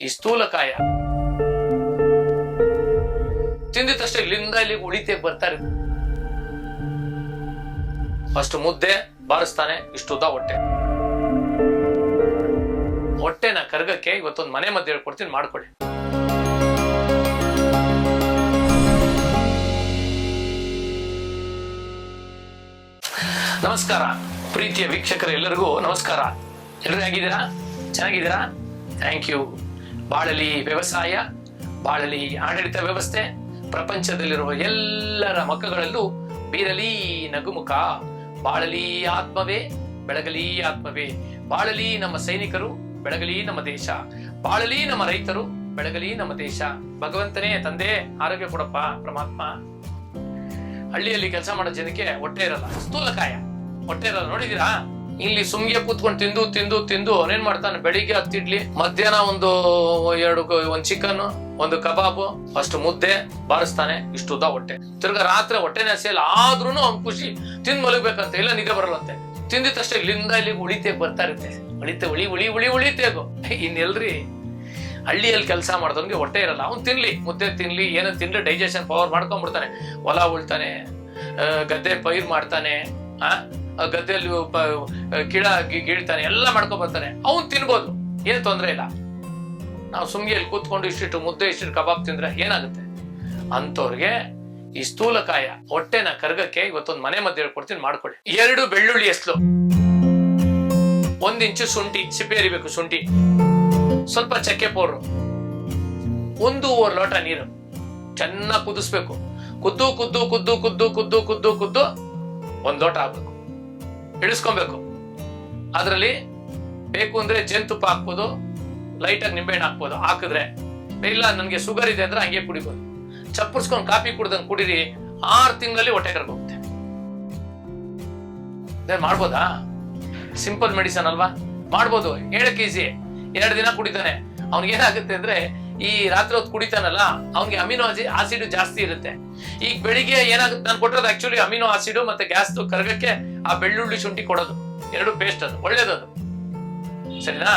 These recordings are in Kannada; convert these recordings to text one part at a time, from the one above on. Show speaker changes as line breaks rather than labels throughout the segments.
ಈ ಸ್ಥೂಲಕಾಯ ತಿಂದ ತಕ್ಷಣ ಇಲ್ಲಿಂದ ಇಲ್ಲಿಗೆ ಉಳಿತೆ ಬರ್ತಾರೆ ಫಸ್ಟ್ ಮುದ್ದೆ ಬಾರಿಸ್ತಾನೆ ಇಷ್ಟುದ್ದ ಹೊಟ್ಟೆ. ಹೊಟ್ಟೆನ ಕರ್ಗಕ್ಕೆ ಇವತ್ತೊಂದು ಮನೆ ಮದ್ದು ಹೇಳ್ಕೊಡ್ತೀನಿ ಮಾಡ್ಕೊಡಿ ನಮಸ್ಕಾರ. ಪ್ರೀತಿಯ ವೀಕ್ಷಕರೆಲ್ಲರಿಗೂ ನಮಸ್ಕಾರ. ಎಲ್ಲರೂ ಹೇಗಿದ್ದೀರಾ? ಚೆನ್ನಾಗಿದ್ದೀರಾ? ಥ್ಯಾಂಕ್ ಯು ಬಾಳಲಿ ವ್ಯವಸಾಯ, ಬಾಳಲಿ ಆಡಳಿತ ವ್ಯವಸ್ಥೆ, ಪ್ರಪಂಚದಲ್ಲಿರುವ ಎಲ್ಲರ ಮಕ್ಕಗಳಲ್ಲೂ ಬೀರಲಿ ನಗುಮುಖ. ಬಾಳಲಿ ಆತ್ಮವೇ, ಬೆಳಗಲಿ ಆತ್ಮವೇ. ಬಾಳಲಿ ನಮ್ಮ ಸೈನಿಕರು, ಬೆಳಗಲಿ ನಮ್ಮ ದೇಶ. ಬಾಳಲಿ ನಮ್ಮ ರೈತರು, ಬೆಳಗಲಿ ನಮ್ಮ ದೇಶ. ಭಗವಂತನೇ ತಂದೆ, ಆರೋಗ್ಯ ಕೊಡಪ್ಪ ಪರಮಾತ್ಮ. ಹಳ್ಳಿಯಲ್ಲಿ ಕೆಲಸ ಮಾಡೋ ಜನಕ್ಕೆ ಹೊಟ್ಟೆ ಇರಲ್ಲ, ಸ್ಥೂಲಕಾಯ. ಹೊಟ್ಟೆ ಇರಲ್ಲ ನೋಡಿದೀರಾ ಇಲ್ಲಿ ಸುಮ್ಗೆ ಕೂತ್ಕೊಂಡು ತಿಂದು ತಿಂದು ತಿಂದು ಅವನೇನ್ ಮಾಡ್ತಾನೆ? ಬೆಳಿಗ್ಗೆ ಹತ್ತಿಡ್ಲಿ ಮಧ್ಯಾಹ್ನ ಒಂದು ಎರಡು ಒಂದು ಚಿಕನ್ ಒಂದು ಕಬಾಬ್ ಫಸ್ಟ್ ಮುದ್ದೆ ಬಾರಿಸ್ತಾನೆ ಇಷ್ಟು ಉದ್ದ ಹೊಟ್ಟೆ. ತಿರ್ಗಾ ರಾತ್ರಿ ಹೊಟ್ಟೆನೇ ಹಸಿಯಲ್ಲ ಆದ್ರೂ ಅವ್ನ್ ಖುಷಿ. ತಿಂದ್ ಮಲಗ್ಬೇಕಂತ, ಇಲ್ಲ ನಿದ್ದೆ ಬರಲ್ಲಂತೆ. ತಿಂದಿದ ತಕ್ಷಣ ಇಲ್ಲಿಂದ ಇಲ್ಲಿ ಉಳಿತೇ ಬರ್ತಾ ಇರುತ್ತೆ. ಉಳಿತೆ, ಉಳಿ ಉಳಿ ಉಳಿ, ಉಳಿತೇಗು. ಇನ್ನೆಲ್ರಿ? ಹಳ್ಳಿಯಲ್ಲಿ ಕೆಲಸ ಮಾಡ್ದವನ್ಗೆ ಹೊಟ್ಟೆ ಇರಲ್ಲ. ಅವ್ನು ತಿನ್ಲಿ, ಮುದ್ದೆ ತಿನ್ಲಿ, ಏನೋ ತಿನ್ಲಿ ಡೈಜೆಷನ್ ಪವರ್ ಮಾಡ್ಕೊಂಡ್ಬಿಡ್ತಾನೆ ಹೊಲ ಉಳ್ತಾನೆ ಗದ್ದೆ ಪೈರ್ ಮಾಡ್ತಾನೆ, ಆ? ಗದ್ದೆಯಲ್ಲಿ ಗಿಡ ಗೀಳ್ತಾನೆ ಎಲ್ಲ ಮಾಡ್ಕೊಂಡ್ ಬರ್ತಾನೆ. ಅವ್ನು ತಿನ್ಬೋದು. ಏನು ತೊಂದರೆ ಇಲ್ಲ. ನಾವು ಸುಮ್ಗೆ ಇಲ್ಲಿ ಕೂತ್ಕೊಂಡು ಇಷ್ಟಿಟ್ಟು ಮುದ್ದೆ ಇಷ್ಟಿಟ್ಟು ಕಬಾಬ್ ತಿಂದ್ರೆ ಏನಾಗುತ್ತೆ? ಅಂಥವ್ರಿಗೆ ಈ ಸ್ಥೂಲಕಾಯ, ಹೊಟ್ಟೆನ ಕರ್ಗಕ್ಕೆ ಇವತ್ತೊಂದು ಮನೆ ಮದ್ದು ಹೇಳ್ಕೊಡ್ತೀನಿ ಮಾಡ್ಕೊಡಿ. ಎರಡು ಬೆಳ್ಳುಳ್ಳಿ ಎಸ್ಲು. ಒಂದ್ ಇಂಚು ಶುಂಠಿ, ಸಿಪ್ಪೆ ಎರಿಬೇಕು ಶುಂಠಿ. ಸ್ವಲ್ಪ ಚಕ್ಕೆ ಪೌಡ್ರು. ಒಂದೂವರೆ ಲೋಟ ನೀರು. ಚೆನ್ನಾಗಿ ಕುದಿಸ್ಬೇಕು. ಕುದ್ದು ಕುದ್ದು ಕುದ್ದು ಕುದ್ದು ಕುದ್ದು ಕುದ್ದು ಕುದ್ದು ಒಂದ್ ಲೋಟ ಹಾಕ್ಬೇಕು ಇಳಿಸ್ಕೊಬೇಕು. ಅದರಲ್ಲಿ ಬೇಕು ಅಂದ್ರೆ ಜೇನುತುಪ್ಪ ಹಾಕ್ಬೋದು ಲೈಟಾಗಿ ನಿಂಬೆಹಣ್ಣು ಹಾಕ್ಬೋದು, ಹಾಕಿದ್ರೆ ಇಲ್ಲ ನನಗೆ ಶುಗರ್ ಇದೆ ಅಂದ್ರೆ ಹಂಗೆ ಕುಡಿಬೋದು. ಚಪ್ಪರ್ಸ್ಕೊಂಡು ಕಾಫಿ ಕುಡ್ದಂಗೆ ಕುಡೀರಿ, ಆರು ತಿಂಗಳಲ್ಲಿ ಹೊಟ್ಟೆ ಕರ್ಕೋಗುತ್ತೆ ಮಾಡ್ಬೋದಾ? ಸಿಂಪಲ್ ಮೆಡಿಸನ್ ಅಲ್ವಾ? ಮಾಡ್ಬೋದು. ಹೇಳಕ್ ಈಸಿ ಎರಡು ದಿನ ಕುಡಿತಾನೆ. ಅವ್ನಿಗೆ ಏನಾಗುತ್ತೆ ಅಂದ್ರೆ ಈ ರಾತ್ರಿ ಹೊತ್ತು ಕುಡಿತಾನಲ್ಲ, ಅವ್ನಿಗೆ ಅಮಿನೋ ಆಸಿಡ್ ಜಾಸ್ತಿ ಇರುತ್ತೆ. ಈಗ ಬೆಳಿಗ್ಗೆ ಏನಾಗುತ್ತೆ, ನಾನು ಕೊಟ್ಟಿರೋದು ಆಕ್ಚುಲಿ ಅಮಿನೋ ಆಸಿಡ್ ಮತ್ತೆ ಗ್ಯಾಸ್ ಕರ್ಗಕ್ಕೆ ಆ ಬೆಳ್ಳುಳ್ಳಿ ಶುಂಠಿ ಕೊಡೋದು. ಎರಡು ಪೇಸ್ಟ್ ಅದು, ಒಳ್ಳೇದದು. ಸರಿನಾ?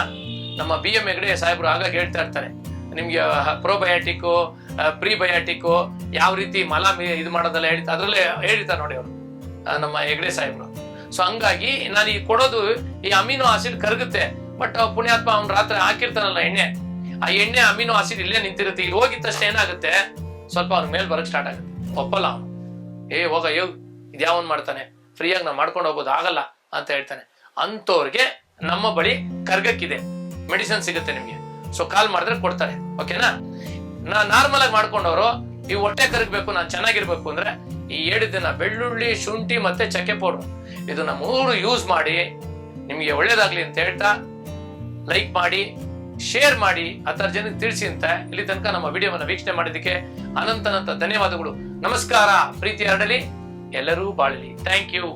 ನಮ್ಮ ಬಿ ಎಂ ಹೆಗಡೆ ಸಾಹೇಬರು ಆಗಾಗ ಹೇಳ್ತಾ ಇರ್ತಾರೆ. ನಿಮ್ಗೆ ಪ್ರೋಬಯಾಟಿಕ್ಕು ಪ್ರೀಬಯಾಟಿಕ್ಕು ಯಾವ ರೀತಿ ಮಲ ಇದು ಮಾಡೋದೆಲ್ಲ ಹೇಳ್ತಾ ಅದ್ರಲ್ಲೇ ಹೇಳ್ತಾರೆ ನೋಡಿ ಅವರು ನಮ್ಮ ಹೆಗಡೆ ಸಾಹೇಬರು. ಸೊ ಹಂಗಾಗಿ ನಾನು ಈ ಕೊಡೋದು ಈ ಅಮಿನೋ ಆಸಿಡ್ ಕರಗುತ್ತೆ ಬಟ್ ಪುಣ್ಯಾತ್ಮ ಅವ್ನು ರಾತ್ರಿ ಹಾಕಿರ್ತಾನಲ್ಲ ಎಣ್ಣೆ ಆ ಎಣ್ಣೆ ಅಮಿನೋ ಆಸಿಡ್ ಇಲ್ಲೇ ನಿಂತಿರುತ್ತೆ. ಇಲ್ಲಿ ಹೋಗಿದ ತಕ್ಷಣ ಏನಾಗುತ್ತೆ? ಸ್ವಲ್ಪ ಅವ್ರ ಮೇಲೆ ಬರಕ್ ಸ್ಟಾರ್ಟ್ ಆಗುತ್ತೆ. ಒಪ್ಪಲ್ಲ ಅವನು. ಏ ಹೋಗ, ಯೋ ಇದ್ಯಾವನ್ ಮಾಡ್ತಾನೆ? ಫ್ರೀಯಾಗಿ ನಾವು ಮಾಡ್ಕೊಂಡು ಹೋಗೋದು ಆಗಲ್ಲ ಅಂತ ಹೇಳ್ತಾನೆ. ಅಂಥವ್ರಿಗೆ ನಮ್ಮ ಬಳಿ ಕರ್ಗಕ್ಕಿದೆ. ಮೆಡಿಸಿನ್ ಸಿಗುತ್ತೆ ನಿಮ್ಗೆ. ಸೊ ಕಾಲ್ ಮಾಡಿದ್ರೆ ಕೊಡ್ತಾರೆ. ಓಕೆನಾ? ನಾ ನಾರ್ಮಲ್ ಆಗಿ ಮಾಡ್ಕೊಂಡವರು, ಈ ಹೊಟ್ಟೆ ಕರಗಬೇಕು, ನಾನು ಚೆನ್ನಾಗಿರ್ಬೇಕು ಅಂದ್ರೆ ಈ ಏಳು ದಿನ ಬೆಳ್ಳುಳ್ಳಿ, ಶುಂಠಿ ಮತ್ತೆ ಚಕ್ಕೆ ಪೌಡ್ರು. ಇದನ್ನ ಮೂರು ಯೂಸ್ ಮಾಡಿ, ನಿಮಗೆ ಒಳ್ಳೇದಾಗ್ಲಿ ಅಂತ ಹೇಳ್ತಾ ಲೈಕ್ ಮಾಡಿ ಶೇರ್ ಮಾಡಿ ಹತ್ತರ ಜನಕ್ಕೆ ತಿಳಿಸಿ ಅಂತ ಇಲ್ಲಿ ತನಕ ನಮ್ಮ ವಿಡಿಯೋವನ್ನು ವೀಕ್ಷಣೆ ಮಾಡಿದ್ದಕ್ಕೆ ಅನಂತ ಅನಂತ ಧನ್ಯವಾದಗಳು. ನಮಸ್ಕಾರ, ಪ್ರೀತಿ ಹರಡಲಿ. ಎಲ್ಲರೂ ಬಾಳಲಿ. Thank you